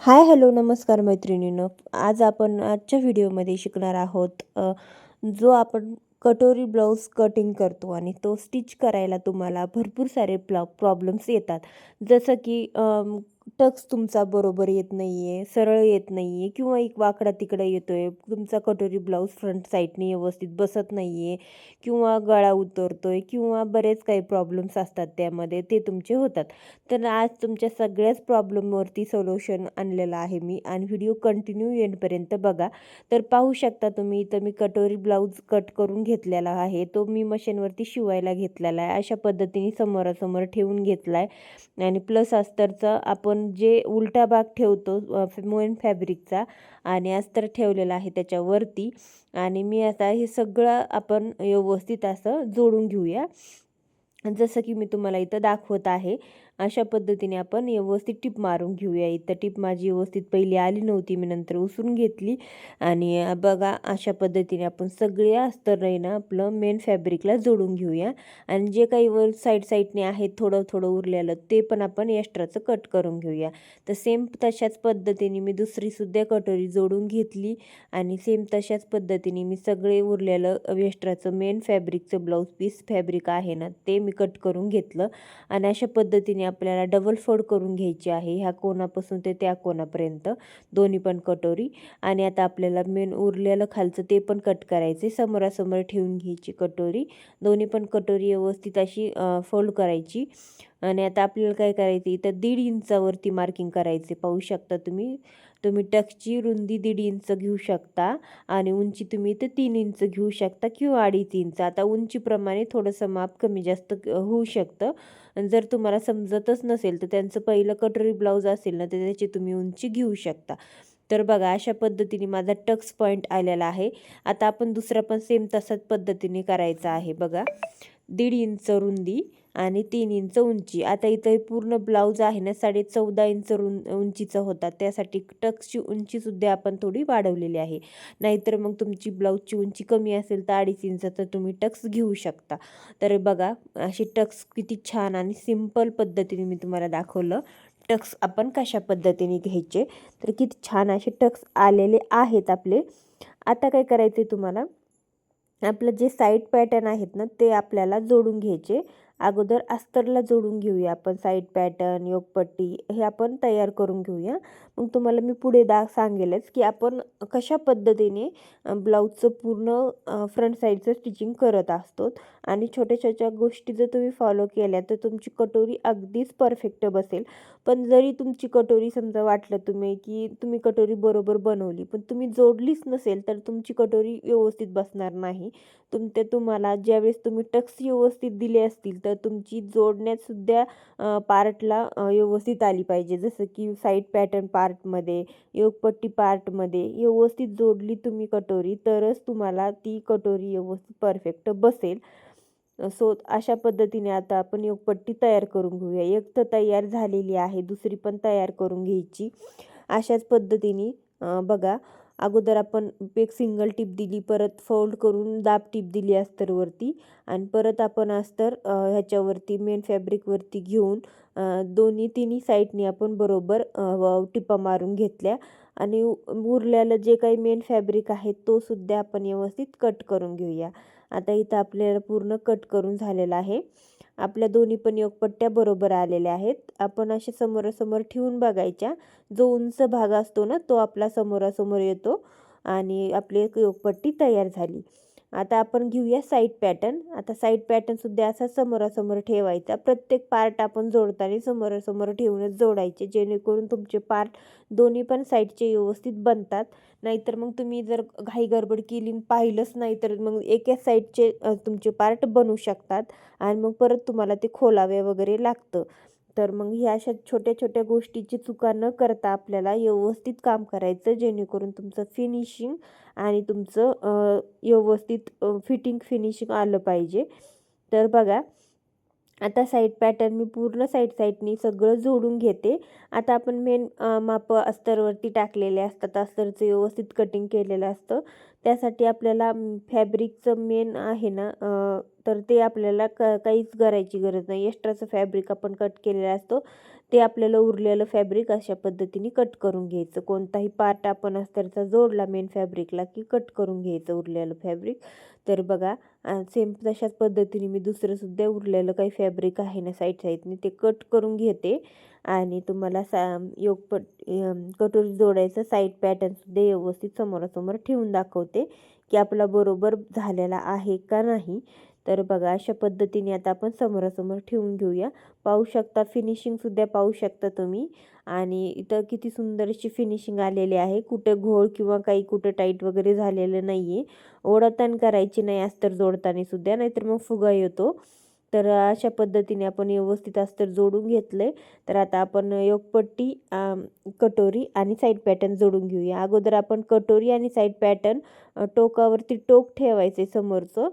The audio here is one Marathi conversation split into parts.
हाय हॅलो नमस्कार मैत्रिणीनं. आज आपण आजच्या व्हिडिओमध्ये शिकणार आहोत जो आपण कटोरी ब्लाऊज कटिंग करतो आणि तो स्टिच करायला तुम्हाला भरपूर सारे प्लॉ प्रॉब्लेम्स येतात. जसं की टक्स तुमचा बरोबर येत नाही आहे सरळ येत नाही आहे किंवा एक वाकडा तिकडा येतो आहे तुमचा कटोरी ब्लाऊज फ्रंट साईडने व्यवस्थित बसत नाही आहे किंवा गळा उतरतो आहे किंवा बरेच काही प्रॉब्लेम्स असतात त्यामध्ये ते तुमचे होतात. तर आज तुमच्या सगळ्याच प्रॉब्लेमवरती सोल्युशन आणलेलं आहे मी आणि व्हिडिओ कंटिन्यू एंडपर्यंत बघा. तर पाहू शकता तुम्ही इथं मी कटोरी ब्लाऊज कट करून घेतलेला आहे तो मी मशीनवरती शिवायला घेतलेला आहे अशा पद्धतीने समोरासमोर ठेवून घेतला आहे आणि प्लस अस्तरचा आपण जे उलटा भाग ठेवतो मोएन फॅब्रिकचा आणि अस्तर ठेवलेला आहे त्याच्यावरती आणि मी आता हे सगळं आपण व्यवस्थित असं जोडून घेऊया. जसं की मी तुम्हाला इथं दाखवत आहे अशा पद्धतीने आपण व्यवस्थित टिप मारून घेऊया. इथं टिप माझी व्यवस्थित पहिली आली नव्हती मी नंतर उसरून घेतली. आणि बघा अशा पद्धतीने आपण सगळे अस्तर ना आपलं मेन फॅब्रिकला जोडून घेऊया. आणि जे काही वर साईड साईडने आहे थोडं थोडं उरलेलं ते पण आपण एक्स्ट्राचं कट करून घेऊया. तर सेम तशाच पद्धतीने मी दुसरीसुद्धा कटोरी जोडून घेतली. आणि सेम तशाच पद्धतीने मी सगळे उरलेलं वेस्ट्राचं मेन फॅब्रिकचं ब्लाऊज पीस फॅब्रिक आहे ना ते मी कट करून घेतलं. आणि अशा पद्धतीने आपल्याला डबल फोड करून घ्यायची आहे. ह्या कोणापासून ते त्या कोणापर्यंत दोन्ही पण कटोरी. आणि आता आपल्याला मेन उरलेलं खालचं ते पण कट करायचे समोरासमोर ठेवून घ्यायची कटोरी. दोन्ही पण कटोरी व्यवस्थित अशी फोल्ड करायची. आणि आता आपल्याला काय करायचं? इथं दीड इंचावरती मार्किंग करायचे पाहू शकता तुम्ही. तुम्ही टकची रुंदी दीड इंच घेऊ शकता आणि उंची तुम्ही इथं तीन इंच घेऊ शकता किंवा अडीच इंच. आता उंचीप्रमाणे थोडंसं माप कमी जास्त होऊ शकतं. जर तुम्हाला समजतच नसेल तर त्यांचं पहिलं कटोरी ब्लाऊज असेल ना तर त्याची तुम्ही उंची घेऊ शकता. तर बघा अशा पद्धतीने माझा टक्स पॉईंट आलेला आहे. आता आपण दुसरा पण सेम तसाच पद्धतीने करायचा आहे बघा. दीड इंच रुंदी आणि तीन इंच उंची. आता इथं हे पूर्ण ब्लाऊज आहे ना साडे चौदा इंच रुं उंचीचा होता त्यासाठी टक्सची उंचीसुद्धा आपण थोडी वाढवलेली आहे. नाहीतर मग तुमची ब्लाऊजची उंची कमी असेल तर अडीच इंच तर तुम्ही टक्स घेऊ शकता. तर बघा अशी टक्स किती छान आणि सिंपल पद्धतीने मी तुम्हाला दाखवलं. टक्स आपण कशा पद्धतीने घ्यायचे? तर किती छान असे टक्स आलेले आहेत आपले. आता काय करायचे तुम्हाला? आपलं जे साईड पॅटर्न आहेत ना ते आपल्याला जोडून घ्यायचे. अगोदर अस्तरला जोडून घेऊया आपण साईड पॅटर्न योगपट्टी हे आपण तयार करून घेऊया. मग तुम्हाला मी पुढे दा सांगेलच की आपण कशा पद्धतीने ब्लाऊजचं पूर्ण फ्रंट साईडचं स्टिचिंग करत असतो. आणि छोट्या छोट्या गोष्टी जर तुम्ही फॉलो केल्या तर तुमची कटोरी अगदीच परफेक्ट बसेल. पण जरी तुमची कटोरी समजा वाटलं तुम्ही की तुम्ही कटोरी बरोबर बनवली पण तुम्ही जोडलीच नसेल तर तुमची कटोरी व्यवस्थित बसणार नाही. तुम ते तुम्हाला ज्यावेळेस तुम्ही टक्स व्यवस्थित दिले असतील तर तुमची जोडण्यातसुद्धा पार्टला व्यवस्थित आली पाहिजे. जसं की साईड पॅटर्न पार्टमध्ये योगपट्टी पार्टमध्ये व्यवस्थित जोडली तुम्ही कटोरी तरच तुम्हाला ती कटोरी व्यवस्थित परफेक्ट बसेल. सो अशा पद्धतीने आता आपण योगपट्टी तयार करून घेऊया. एक तर तयार झालेली आहे दुसरी पण तयार करून घ्यायची. अशाच पद्धतीने बघा अगोदर आपण एक सिंगल टीप दिली परत फोल्ड करून दाब टीप दिली अस्तरवरती आणि परत आपण अस्तर ह्याच्यावरती मेन फॅब्रिकवरती घेऊन दोन्ही तिन्ही साईडनी आपण बरोबर टिपा मारून घेतल्या. आणि उरलेलं जे काही मेन फॅब्रिक आहे तो सुद्धा आपण व्यवस्थित कट करून घेऊया. आता इथं आपल्याला पूर्ण कट करून झालेला आहे. आपल्या दोन्ही पण योगपट्ट्या बरोबर आलेल्या आहेत. आपण असे समोरासमोर ठेवून बघायच्या. जो उंच भाग असतो ना तो आपला समोरासमोर येतो आणि आपली एक योगपट्टी तयार झाली. आता आपण घेऊया साईड पॅटर्न आता साईड पॅटर्नसुद्धा असा समोरासमोर ठेवायचा. प्रत्येक पार्ट आपण जोडताना समोरासमोर ठेवूनच जोडायचे जेणेकरून तुमचे पार्ट दोन्ही पण साईडचे व्यवस्थित बनतात. नाहीतर मग तुम्ही जर घाई गडबड केली पाहिलंच नाही तर मग एका साईडचे तुमचे पार्ट बनू शकतात. आणि मग परत तुम्हाला ते खोलावे वगैरे लागतं. तर मग ह्या अशा छोट्या छोट्या गोष्टीची चुका न करता आपल्याला व्यवस्थित काम करायचं जेणेकरून तुमचं फिनिशिंग आणि तुमचं व्यवस्थित फिटिंग फिनिशिंग आलं पाहिजे. तर बघा आता साईड पॅटर्न मी पूर्ण साईड साईडनी सगळं जोडून घेते. आता आपण मेन माप अस्तरवरती टाकलेले असतात अस्तरचं व्यवस्थित कटिंग केलेलं असतं. त्यासाठी आपल्याला फॅब्रिकचं मेन आहे ना तर ते आपल्याला क काहीच करायची गरज नाही. एक्स्ट्राचं फॅब्रिक आपण कट केलेलं असतो ते आपल्याला उरलेलं फॅब्रिक अशा पद्धतीने कट करून घ्यायचं. कोणताही पार्ट आपण अस्तरचा जोडला मेन फॅब्रिकला की कट करून घ्यायचं उरलेलं फॅब्रिक तर बघा सेम तशाच पद्धतीने मी दुसरंसुद्धा उरलेलं काही फॅब्रिक आहे ना साईड साईडने ते कट करून घेते. आणि तुम्हाला सा योगपट कटोरी जोडायचं साईड पॅटर्नसुद्धा व्यवस्थित समोरासमोर ठेवून दाखवते की आपला बरोबर झालेला आहे का नाही. तर बघा अशा पद्धतीने आता आपण समोरासमोर ठेवून घेऊया. पाहू शकता फिनिशिंगसुद्धा पाहू शकता तुम्ही. आणि इथं किती सुंदर अशी फिनिशिंग आलेली आहे. कुठे घोळ किंवा काही कुठं टाईट वगैरे झालेलं नाही आहे ओढताण करायची नाही अस्तर जोडताना सुद्धा. नाहीतर मग फुगा येतो. तर अशा पद्धतीने आपण व्यवस्थित अस्तर जोडून घेतलं आहे तर आता आपण योगपट्टी कटोरी आणि साईड पॅटर्न जोडून घेऊया. अगोदर आपण कटोरी आणि साईड पॅटर्न टोकावरती टोक ठेवायचे समोरचं.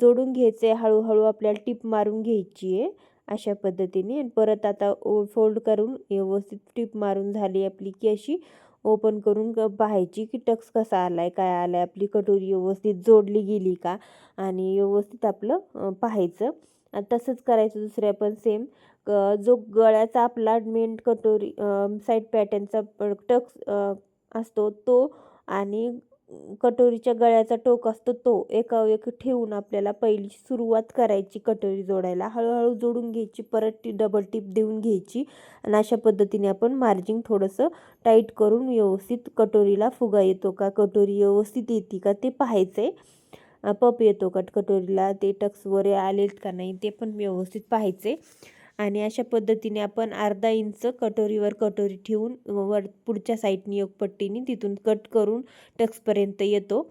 जोडून घ्यायचे हळूहळू आपल्याला टिप मारून घ्यायची आहे अशा पद्धतीने. आणि परत आता ओ फोल्ड करून व्यवस्थित टिप मारून झाली आपली की अशी ओपन करून पाहायची की टक्स कसा आला आहे काय आला आहे आपली कटोरी व्यवस्थित जोडली गेली का आणि व्यवस्थित आपलं पाहायचं. तसंच करायचं दुसऱ्या पण सेम जो गळ्याचा आपला मेन कटोरी साईड पॅटर्नचा टक्स असतो तो आणि कटोरीच्या गळ्याचा टोक असतो तो एका एक ठेवून आपल्याला पहिली सुरुवात करायची कटोरी जोडायला. हळूहळू जोडून घ्यायची परत टी डबल टिप देऊन घ्यायची आणि अशा पद्धतीने आपण मार्जिंग थोडंसं टाईट करून व्यवस्थित कटोरीला फुगा येतो का कटोरी व्यवस्थित येते का ते पाहायचं आहे पप येतो का कटोरीला ते टक्स वगैरे आलेत का नाही ते पण व्यवस्थित पाहायचे आणि अशा पद्धतीने आपण अर्धा इंच कटोरीवर कटोरी ठेवून वर पुढच्या साईडनी योगपट्टीने तिथून कट करून टक्सपर्यंत येतो.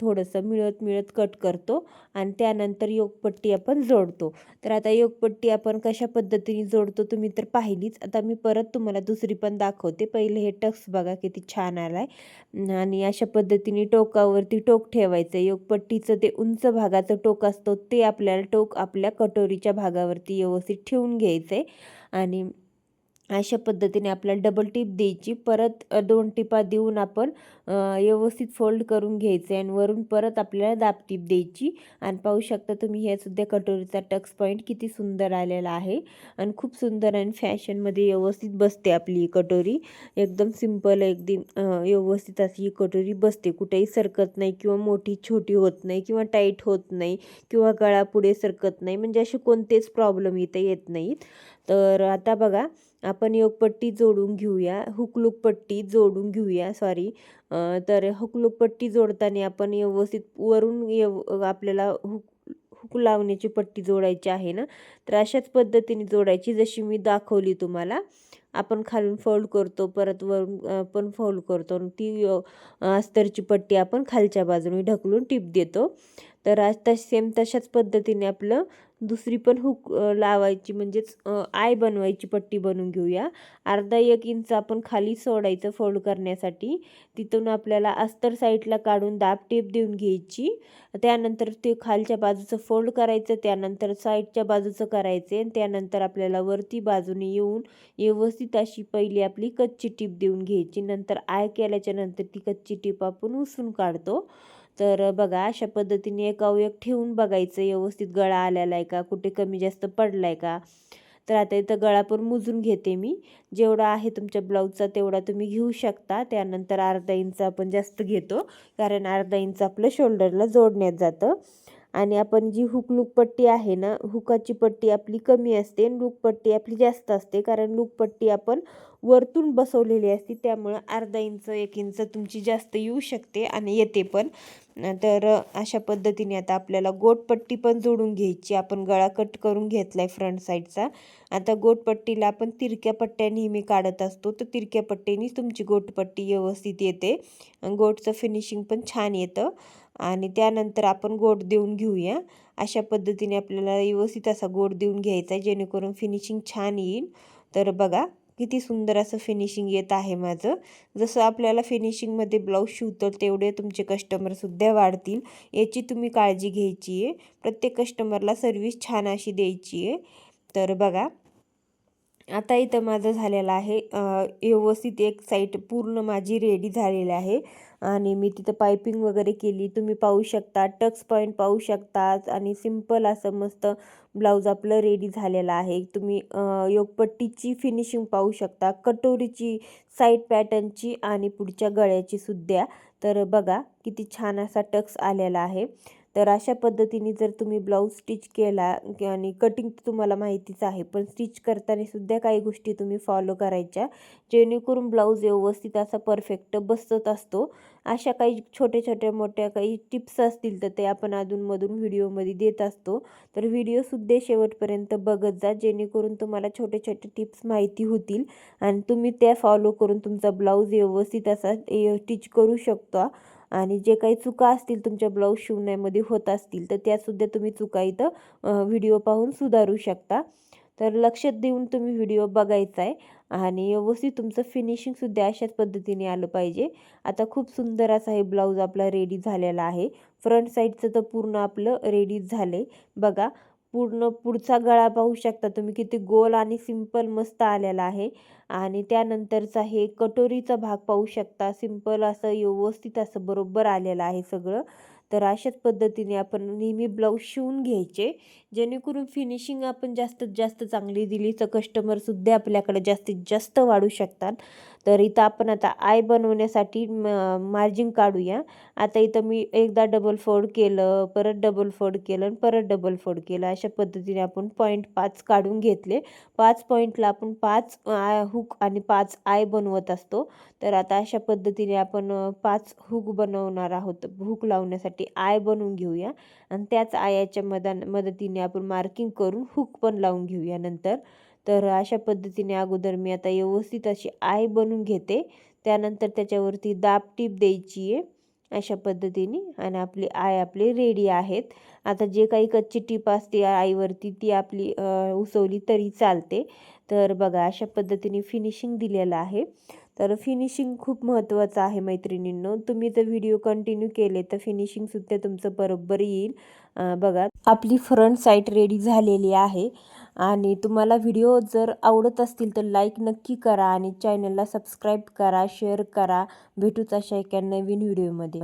थोडंसं मिळत मिळत कट करतो आणि त्यानंतर योगपट्टी आपण जोडतो. तर आता योगपट्टी आपण कशा पद्धतीने जोडतो तुम्ही तर पाहिलीच. आता मी परत तुम्हाला दुसरी पण दाखवते. पहिले हे टक्स बघा किती छान आला आहे आणि अशा पद्धतीने टोकावरती टोक ठेवायचं. योगपट्टीचं ते उंच भागाचं टोक असतो ते आपल्याला टोक आपल्या कटोरीच्या भागावरती व्यवस्थित ठेवून घ्यायचं आहे आणि अशा पद्धतीने आपल्याला डबल टिप द्यायची. परत दोन टिपा देऊन आपण व्यवस्थित फोल्ड करून घ्यायचे आणि वरून परत आपल्याला दाब टिप द्यायची. आणि पाहू शकता तुम्ही हे सुद्धा कटोरीचा टक्स पॉईंट किती सुंदर आलेला आहे. आणि खूप सुंदर आणि फॅशनमध्ये व्यवस्थित बसते आपली ही कटोरी. एकदम सिंपल एकदम व्यवस्थित अशी ही कटोरी बसते. कुठेही सरकत नाही किंवा मोठी छोटी होत नाही किंवा टाईट होत नाही किंवा गळा पुढे सरकत नाही. म्हणजे असे कोणतेच प्रॉब्लेम इथे येत नाहीत. तर आता बघा आपण योगपट्टी जोडून घेऊया. हुकलूक पट्टी जोडून घेऊया सॉरी तर हुकलूक पट्टी जोडताना आपण व्यवस्थित वरून येव आपल्याला हुक हुक लावण्याची पट्टी जोडायची आहे ना? तर अशाच पद्धतीने जोडायची जशी मी दाखवली तुम्हाला. आपण खालून फोल्ड करतो परत वरून पण फोल्ड करतो. ती अस्तरची पट्टी आपण खालच्या बाजूने ढकलून टिप देतो. तर आज तश सेम तशाच पद्धतीने आपलं दुसरी पण हुक लावायची म्हणजेच आय बनवायची पट्टी बनवून घेऊया. अर्धा एक इंच आपण खाली सोडायचं फोल्ड करण्यासाठी. तिथून आपल्याला अस्तर साईडला काढून दाब टेप देऊन घ्यायची. त्यानंतर ते खालच्या बाजूचं फोल्ड करायचं त्यानंतर साईडच्या बाजूचं करायचे आणि त्यानंतर आपल्याला वरती बाजूने येऊन व्यवस्थित अशी पहिली आपली कच्ची टीप देऊन घ्यायची. नंतर आय केल्याच्यानंतर ती कच्ची टीप आपण उसून काढतो. तर बघा अशा पद्धतीने एक एक ठेवून बघायचं. व्यवस्थित गळा आलेला आहे का? कुठे कमी जास्त पडला आहे का? तर आता इथं गळा पण मोजून घेते मी. जेवढा आहे तुमच्या ब्लाऊजचा तेवढा तुम्ही घेऊ शकता. त्यानंतर अर्धा इंच आपण जास्त घेतो. कारण अर्धा इंच आपलं शोल्डरला जोडण्यात जातं. आणि आपण जी हुक लूक पट्टी आहे ना हुकाची पट्टी आपली कमी असते आणि लूक पट्टी आपली जास्त असते. कारण लूक पट्टी आपण वरतून बसवलेली असते. त्यामुळं अर्धा इंच एक इंच तुमची जास्त येऊ शकते आणि येते पण. तर अशा पद्धतीने आता आपल्याला गोटपट्टी पण जोडून घ्यायची. आपण गळा कट करून घेतला आहे फ्रंट साईडचा आता गोटपट्टीला आपण तिरक्या पट्ट्या नेहमी काढत असतो. तर तिरक्या पट्टीनेच तुमची गोटपट्टी व्यवस्थित येते. गोटचं फिनिशिंग पण छान येतं. आणि त्यानंतर आपण गोट देऊन घेऊया. अशा पद्धतीने आपल्याला व्यवस्थित असा गोट देऊन घ्यायचा आहे जेणेकरून फिनिशिंग छान येईल. तर बघा किती सुंदर असं फिनिशिंग येत आहे माझं. जसं आपल्याला फिनिशिंगमध्ये ब्लाऊज शिवतं तेवढे तुमचे कस्टमरसुद्धा वाढतील. याची तुम्ही काळजी घ्यायची आहे. प्रत्येक कस्टमरला सर्विस छान अशी द्यायची आहे. तर बघा आता इथं माझं झालेलं आहे. व्यवस्थित एक साईट पूर्ण माझी रेडी झालेली आहे. आणि मी तिथं पायपिंग वगैरे केली. तुम्ही पाहू शकता टक्स पॉईंट पाहू शकता आणि सिंपल असं मस्त ब्लाऊज आपलं रेडी झालेलं आहे. तुम्ही योगपट्टीची फिनिशिंग पाहू शकता कटोरीची साईड पॅटर्नची आणि पुढच्या गळ्याची सुद्धा. तर बघा किती छान असा टक्स आलेला आहे. तर अशा पद्धतीने जर तुम्ही ब्लाऊज स्टिच केला आणि कटिंग तुम्हाला माहितीच आहे पण स्टिच करताना सुद्धा काही गोष्टी तुम्ही फॉलो करायच्या जेणेकरून ब्लाऊज व्यवस्थित असा परफेक्ट बसत असतो. अशा काही छोट्या छोट्या मोठ्या काही टिप्स असतील तर ते आपण अधूनमधून व्हिडिओमध्ये देत असतो. तर व्हिडिओसुद्धा शेवटपर्यंत बघत जा जेणेकरून तुम्हाला छोटे छोटे टिप्स माहिती होतील आणि तुम्ही त्या फॉलो करून तुमचा ब्लाऊज व्यवस्थित असा स्टिच करू शकता. आणि जे काही चुका असतील तुमच्या ब्लाऊज शिवण्यामध्ये होत असतील तर त्यासुद्धा तुम्ही चुका इथं व्हिडिओ पाहून सुधारू शकता. तर लक्षात देऊन तुम्ही व्हिडिओ बघायचा आहे आणि व्यवस्थित तुमचं फिनिशिंगसुद्धा अशाच पद्धतीने आलं पाहिजे. आता खूप सुंदर असा हे ब्लाऊज आपला रेडी झालेला आहे. फ्रंट साईडचं तर पूर्ण आपलं रेडी झालं आहे बघा पूर्ण पुढचा गळा पाहू शकता तुम्ही किती गोल आणि सिंपल मस्त आलेला आहे. आणि त्यानंतरचा हे कटोरीचा भाग पाहू शकता. सिंपल असं व्यवस्थित असं बरोबर आलेलं आहे सगळं. तर अशाच पद्धतीने आपण नेहमी ब्लाऊज शिवून घ्यायचे. जेणेकरून फिनिशिंग आपण जास्तीत जास्त चांगली दिली तर कस्टमरसुद्धा आपल्याकडे जास्तीत जास्त वाढू शकतात. तर इथं आपण आता आय बनवण्यासाठी मार्जिन काढूया. आता इथं मी एकदा डबल फोल्ड केलं परत डबल फोल्ड केलं आणि परत डबल फोल्ड केलं. अशा पद्धतीने आपण पॉईंट पाच काढून घेतले. पाच पॉईंटला आपण पाच हुक आणि पाच आय बनवत असतो. तर आता अशा पद्धतीने आपण पाच हुक बनवणार आहोत. हुक लावण्यासाठी आय बनवून घेऊया. आणि त्याच आयाच्या मदा मदतीने आपण मार्किंग करून हुक पण लावून घेऊया नंतर. तर अशा पद्धतीने अगोदर मी आता व्यवस्थित अशी आय बनवून घेते. त्यानंतर त्याच्यावरती दाब टीप द्यायची आहे. अशा पद्धतीने आणि आपली आय आपली रेडी आहेत. आता जे काही कच्ची टीप असते आईवरती ती आपली उसवली तरी चालते. तर बघा अशा पद्धतीने फिनिशिंग दिलेलं आहे. तर फिनिशिंग खूप महत्त्वाचं आहे मैत्रिणींनो. तुम्ही जर व्हिडिओ कंटिन्यू केले तर फिनिशिंगसुद्धा तुमचं बरोबर येईल. बघा आपली फ्रंट साईड रेडी झालेली आहे. आणि तुम्हाला व्हिडिओ जर आवडत असतील तर लाईक नक्की करा आणि चॅनलला सबस्क्राईब करा शेअर करा. भेटूच अशा एका नवीन व्हिडिओमध्ये